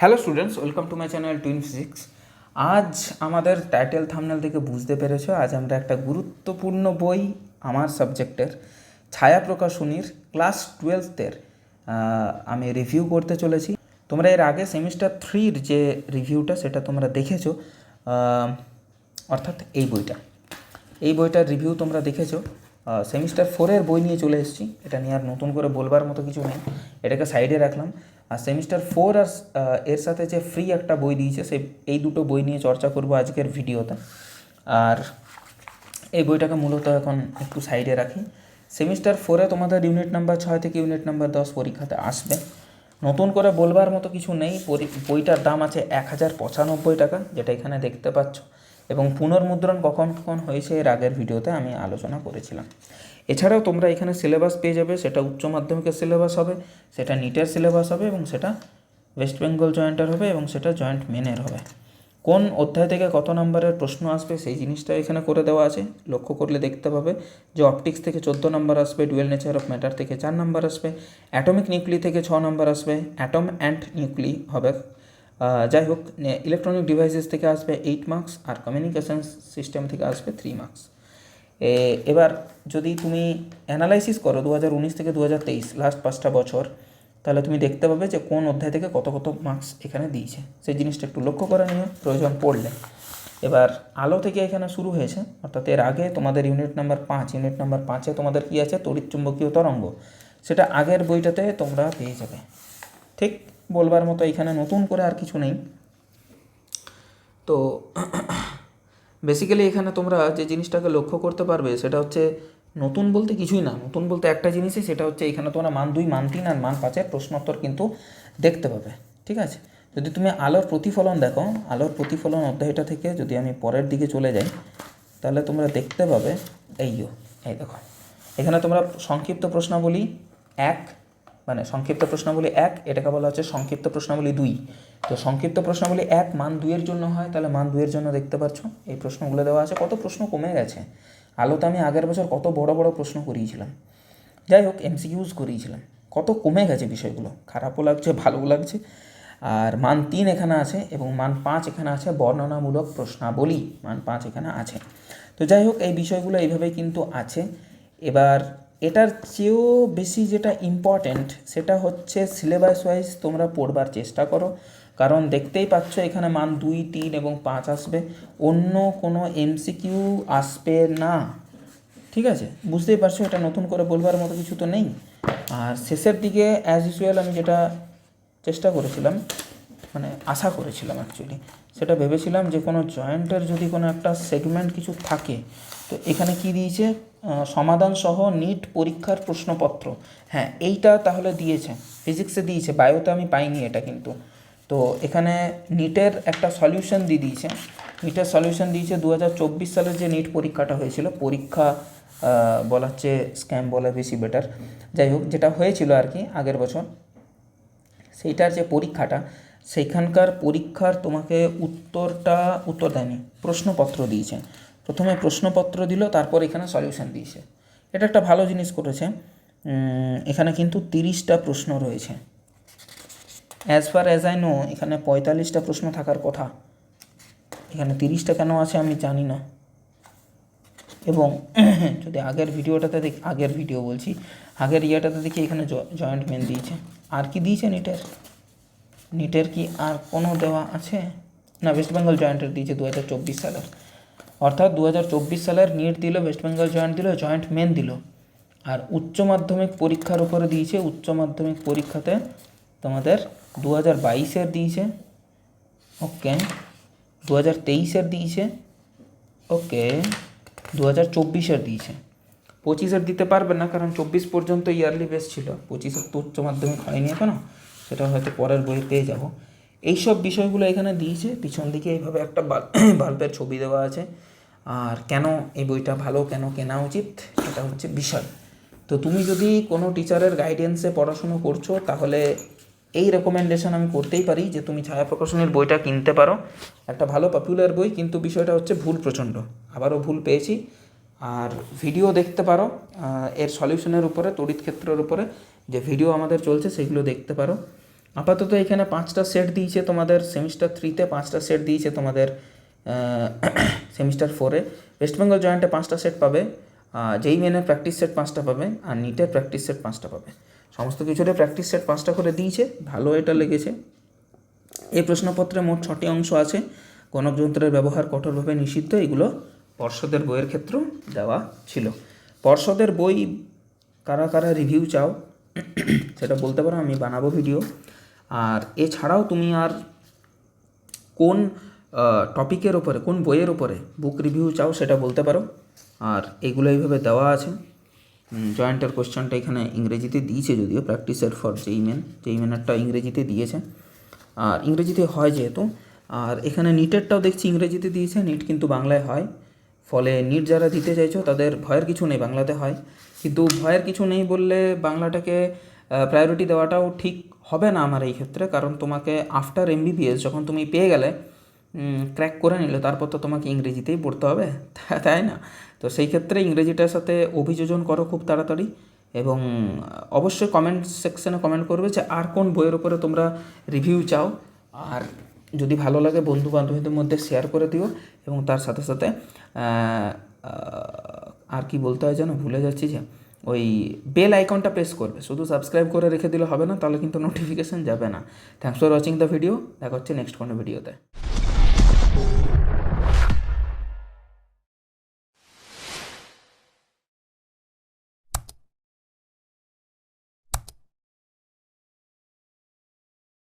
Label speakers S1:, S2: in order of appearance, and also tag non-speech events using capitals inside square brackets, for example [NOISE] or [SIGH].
S1: Hello students welcome to my channel twin physics আজ আমাদের title thumbnail থেকে বুঝতে পেরেছ, আজ আমরা একটা গুরুত্বপূর্ণ বই আমার সাবজেক্টের ছায়া প্রকাশনীর ক্লাস টুয়েলথের আমি রিভিউ করতে চলেছি। তোমরা এর আগে সেমিস্টার থ্রির যে রিভিউটা সেটা তোমরা দেখেছ অর্থাৎ এই বইটা। এই বইটার রিভিউ তোমরা দেখেছ সেমিস্টার ফোরের বই নিয়ে চলে এসেছি। এটা নিয়ে আর নতুন করে বলবার মতো কিছু নেই। এটাকে সাইডে রাখলাম। আর সেমিস্টার ফোর আর এর সাথে যে ফ্রি একটা বই দিয়েছে সে এই দুটো বই নিয়ে চর্চা করব আজকের ভিডিওতে। আর এই বইটাকে মূলত এখন একটু সাইডে রাখি। সেমিস্টার ফোরে তোমাদের ইউনিট নাম্বার ছয় থেকে ইউনিট নাম্বার দশ পরীক্ষাতে আসবে। নতুন করে বলবার মতো কিছু নেই। বইটার দাম আছে এক হাজার পঁচানব্বই টাকা, যেটা এখানে দেখতে পাচ্ছ। এবং পুনর্মুদ্রণ কখন কখন হয়েছে, এর আগের ভিডিওতে আমি আলোচনা করেছিলাম। এছাড়াও তোমরা এখানে সিলেবাস পেয়ে যাবে, সেটা উচ্চ মাধ্যমিকের সিলেবাস হবে, সেটা নিটের সিলেবাস হবে এবং সেটা ওয়েস্ট বেঙ্গল জয়েন্টের হবে এবং সেটা জয়েন্ট মেনের হবে। কোন অধ্যায় থেকে কত নম্বরের প্রশ্ন আসবে সেই জিনিসটা এখানে করে দেওয়া আছে। লক্ষ্য করলে দেখতে পাবে যে অপটিক্স থেকে চোদ্দ নম্বর আসবে ডুয়েল নেচার অফ ম্যাটার থেকে চার নম্বর আসবে অ্যাটমিক নিউক্লি থেকে ছ নম্বর আসবে অ্যাটম অ্যান্ড নিউক্লি হবে। যাই হোক ইলেকট্রনিক ডিভাইসেস থেকে আসবে এইট মার্কস আর কমিউনিকেশন সিস্টেম থেকে আসবে থ্রি মার্কস এবার যদি তুমি অ্যানালাইসিস করো দু হাজার উনিশ থেকে দু হাজার তেইশ লাস্ট পাঁচটা বছর, তাহলে তুমি দেখতে পাবে যে কোন অধ্যায় থেকে কত কত মার্কস এখানে দিয়েছে। সেই জিনিসটা একটু লক্ষ্য করে নিও, প্রয়োজন পড়লে। এবার আলো থেকে এখানে শুরু হয়েছে, অর্থাৎ এর আগে তোমাদের ইউনিট নাম্বার পাঁচ ইউনিট নাম্বার পাঁচে তোমাদের কী আছে? তড়িৎ চুম্বকীয় তরঙ্গ। সেটা আগের বইটাতে তোমরা পেয়ে যাবে। ঠিক বলবার মতো এখানে নতুন করে আর কিছু নেই। তো বেসিক্যালি এখানে তোমরা যে জিনিসটাকে লক্ষ্য করতে পারবে, সেটা হচ্ছে নতুন বলতে কিছুই না। নতুন বলতে একটা জিনিসই, সেটা হচ্ছে এখানে তোমরা মান দুই, মান তিন আর মান পাঁচের প্রশ্নোত্তর কিন্তু দেখতে পাবে। ঠিক আছে? যদি তুমি আলোর প্রতিফলন দেখো, আলোর প্রতিফলন অধ্যায়টা থেকে যদি আমি পরের দিকে চলে যাই, তাহলে তোমরা দেখতে পাবে এইও এই দেখো। এখানে তোমরা সংক্ষিপ্ত প্রশ্নাবলী এক মানে সংক্ষিপ্ত প্রশ্নাবলী এক, এটাকে বলা হচ্ছে সংক্ষিপ্ত প্রশ্নাবলী দুই। তো সংক্ষিপ্ত প্রশ্নাবলী এক, মান দুইয়ের জন্য হয়, তাহলে মান দুইয়ের জন্য দেখতে পাচ্ছ, এই প্রশ্নগুলো দেওয়া আছে। কত প্রশ্ন কমে গেছে? আলোতে আমি আগের বছর কত বড় বড় প্রশ্ন করিয়েছিলাম। যাই হোক, এমসিকিউজ করিয়েছিলাম। কত কমে গেছে বিষয়গুলো? খারাপও লাগছে, ভালোও লাগছে। আর মান তিন এখানে আছে এবং মান পাঁচ এখানে আছে, বর্ণনামূলক প্রশ্নাবলী। মান পাঁচ এখানে আছে। তো যাই হোক, এই বিষয়গুলো এইভাবে কিন্তু আছে। এবার এটার চেয়েও বেশি যেটা ইম্পর্ট্যান্ট সেটা হচ্ছে সিলেবাস ওয়াইজ তোমরা পড়বার চেষ্টা করো। কারণ দেখতেই পাচ্ছ এখানে মান দুই, তিন এবং পাঁচ আসবে। অন্য কোনো এমসিকিউ আসবে না। ঠিক আছে? বুঝতেই পারছ এটা নতুন করে বলবার মতো কিছু তো নেই। আর শেষের দিকে অ্যাজ ইউজুয়াল আমি যেটা চেষ্টা করেছিলাম মানে আশা করেছিলাম অ্যাকচুয়ালি সেটা ভেবেছিলাম যে কোনো জয়েন্টের যদি কোনো একটা সেগমেন্ট কিছু থাকে, তো এখানে কি দিয়েছে? আহ, সমাধান সহ নিট পরীক্ষার প্রশ্নপত্র। হ্যাঁ এইটা তাহলে দিয়েছে। ফিজিক্সে দিয়েছে বায়োতে আমি পাইনি এটা কিন্তু। তো এখানে নিটের একটা সলিউশন দিয়ে দিয়েছে। নিটের সলিউশন দিয়েছে দু সালের যে নিট পরীক্ষাটা হয়েছিল পরীক্ষা আহ, বলা হচ্ছে স্ক্যাম বলা বেশি বেটার যাই হোক যেটা হয়েছিল আর কি আগের বছর সেইটার যে পরীক্ষাটা সেইখানকার পরীক্ষার তোমাকে উত্তরটা উত্তর দেয়নি প্রশ্নপত্র দিয়েছে। প্রথমে প্রশ্নপত্র দিল, তারপর এখানে সলিউশন দিয়েছে। এটা একটা ভালো জিনিস করেছে। এখানে কিন্তু তিরিশটা প্রশ্ন রয়েছে। As far as I know এখানে পঁয়তাল্লিশটা প্রশ্ন থাকার কথা। এখানে তিরিশটা কেন আছে আমি জানি না। এবং [CLEARS THROAT] যদি আগের ভিডিওটাতে দেখি, আগের ভিডিও বলছি, আগের ইয়েটাতে দেখি এখানে জয়েন্ট মেন দিয়েছে। আর কি দিয়েছে নিটের নিটের কি আর কোনো দেওয়া আছে? না ওয়েস্ট বেঙ্গল জয়েন্টের দিয়েছে দু হাজার চব্বিশ সালের। অর্থাৎ দু হাজার চব্বিশ সালের নিট দিল ওয়েস্ট বেঙ্গল জয়েন্ট দিল জয়েন্ট মেন দিল। আর উচ্চ মাধ্যমিক পরীক্ষার উপরে দিয়েছে, উচ্চ মাধ্যমিক পরীক্ষাতে তোমাদের দু হাজার বাইশের দিয়েছে। ওকে দু হাজার তেইশের দিয়েছে। ওকে দু হাজার চব্বিশের দিয়েছে। পঁচিশের দিতে পারবে না, কারণ চব্বিশ পর্যন্ত ইয়ারলি বেস ছিল। পঁচিশের তো উচ্চ মাধ্যমিক হয়নি এখনও, সেটা হয়তো পরের বই পেয়ে যাব। এইসব বিষয়গুলো এখানে দিয়েছে, পিছন দিকে এইভাবে একটা বাল [COUGHS] বাল্বের ছবি দেওয়া আছে। আর কেন এই বইটা ভালো, কেন কেনা উচিত এটা হচ্ছে বিষয়। তো তুমি যদি কোনো টিচারের গাইডেন্সে পড়াশুনো করছ, তাহলে এই রেকমেন্ডেশন আমি করতেই পারি যে তুমি ছায়া প্রকাশনের বইটা কিনতে পারো। একটা ভালো পপুলার বই, কিন্তু বিষয়টা হচ্ছে ভুল প্রচণ্ড। আবারও ভুল পেয়েছি। আর ভিডিও দেখতে পারো এর সলিউশনের উপরে, তড়িৎ ক্ষেত্রের উপরে যে ভিডিও আমাদের চলছে, সেগুলো দেখতে পারো। আপাতত এখানে পাঁচটা সেট দিয়েছে তোমাদের সেমিস্টার থ্রিতে পাঁচটা সেট দিয়েছে তোমাদের সেমিস্টার ফোরে ওয়েস্ট বেঙ্গল জয়েন্টে পাঁচটা সেট পাবে যেই মেনের প্র্যাকটিস সেট পাঁচটা পাবে আর নিটের প্র্যাকটিস সেট পাঁচটা পাবে। সমস্ত কিছুরে প্র্যাকটিস সেট পাঁচটা করে দিয়েছে, ভালো এটা লেগেছে। এই প্রশ্নপত্রে মোট ছটি অংশ আছে গণকযন্ত্রের ব্যবহার কঠোরভাবে নিষিদ্ধ, এগুলো পর্ষদের বইয়ের ক্ষেত্রেও দেওয়া ছিল। পর্ষদের বই কারা কারা রিভিউ চাও, [CLEARS THROAT] সেটা বলতে পারো, আমি বানাবো ভিডিও আর এছাড়াও তুমি আর কোন টপিকের ওপরে কোন বইয়ের ওপরে বুক রিভিউ চাও সেটা বলতে পারো। আর এগুলো এইভাবে দেওয়া আছে। জয়েন্টের কোশ্চেনটা এখানে ইংরেজিতে দিয়েছে যদিও প্র্যাকটিসের ফর যেই মেন যেই মেনারটা ইংরেজিতে দিয়েছে। আর ইংরেজিতে হয় যেহেতু, আর এখানে নিটেরটাও দেখছি ইংরেজিতে দিয়েছে নিট কিন্তু বাংলায় হয়। ফলে নিট যারা দিতে চাইছো, তাদের ভয়ের কিছু নেই, বাংলাতে হয়। কিন্তু ভয়ের কিছু নেই বললে বাংলাটাকে প্রায়োরিটি দেওয়াটাও ঠিক হবে না আমার এই ক্ষেত্রে। কারণ তোমাকে আফটার এমবিবিএস যখন তুমি পেয়ে গেলে ক্র্যাক করে নিলে, তারপর তো তোমাকে ইংরেজিতেই পড়তে হবে। [LAUGHS] তাই না? তো সেই ক্ষেত্রে ইংরেজিটার সাথে অভিযোজন করো খুব তাড়াতাড়ি এবং অবশ্যই কমেন্ট সেকশনে কমেন্ট করবে যে আর কোন বইয়ের উপরে তোমরা রিভিউ চাও। আর যদি ভালো লাগে বন্ধু বান্ধবীদের মধ্যে শেয়ার করে দিও এবং তার সাথে সাথে আর কি বলতে হয় যেন ভুলে যাচ্ছি যে, ওই বেল আইকনটা প্রেস করবে। শুধু সাবস্ক্রাইব করে রেখে দিলে হবে না, তাহলে কিন্তু নোটিফিকেশান যাবে না। Thanks for watching the video দেখা হচ্ছে নেক্সট কোনো ভিডিওতে